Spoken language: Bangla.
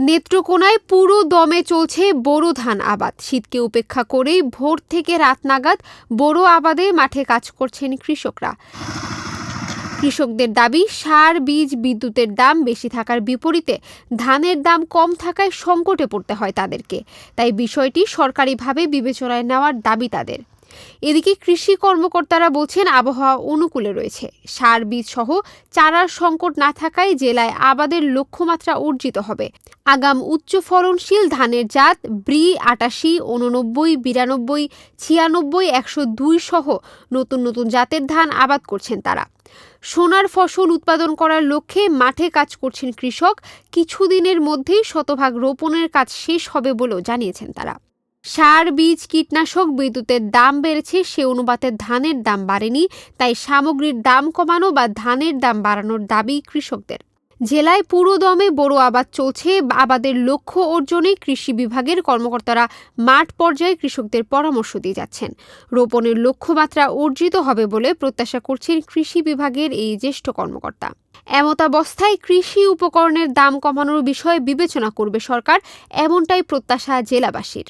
নেত্রকোনায় পুরো দমে চলছে বোরো ধান আবাদ। শীতকে উপেক্ষা করেই ভোর থেকে রাত নাগাদ বোরো আবাদে মাঠে কাজ করছেন কৃষকরা। কৃষকদের দাবি, সার, বীজ, বিদ্যুতের দাম বেশি থাকার বিপরীতে ধানের দাম কম থাকায় সংকটে পড়তে হয় তাদেরকে। তাই বিষয়টি সরকারিভাবে বিবেচনায় নেওয়ার দাবি তাদের। এদিকে কৃষি কর্মকর্তারা বলছেন আবহাওয়া অনুকূলে রয়েছে। সার, বীজ সহ চারার সংকট না থাকায় জেলায় আবাদের লক্ষ্যমাত্রা অর্জিত হবে। আগাম উচ্চ ফলনশীল ধানের জাত ব্রি আটাশি, উননব্বই, বিরানব্বই, ছিয়ানব্বই, একশো দুই সহ নতুন নতুন জাতের ধান আবাদ করছেন তারা। সোনার ফসল উৎপাদন করার লক্ষ্যে মাঠে কাজ করছেন কৃষক। কিছুদিনের মধ্যেই শতভাগ রোপণের কাজ শেষ হবে বলেও জানিয়েছেন তারা। সার, বীজ, কীটনাশক বিদ্যুতের দাম বেড়েছে, সে অনুপাতে ধানের দাম বাড়েনি, তাই সামগ্রীর দাম কমানো বা ধানের দাম বাড়ানোর দাবি কৃষকদের। জেলায় পুরো দমে বড় আবাদ চলছে, আবাদের লক্ষ্য অর্জনে কৃষি বিভাগের কর্মকর্তারা মাঠ পর্যায়ে কৃষকদের পরামর্শ দিয়ে যাচ্ছেন। রোপণের লক্ষ্যমাত্রা অর্জিত হবে বলে প্রত্যাশা করছেন কৃষি বিভাগের এই জ্যেষ্ঠ কর্মকর্তা। এমতাবস্থায় কৃষি উপকরণের দাম কমানোর বিষয়ে বিবেচনা করবে সরকার, এমনটাই প্রত্যাশা জেলাবাসীর।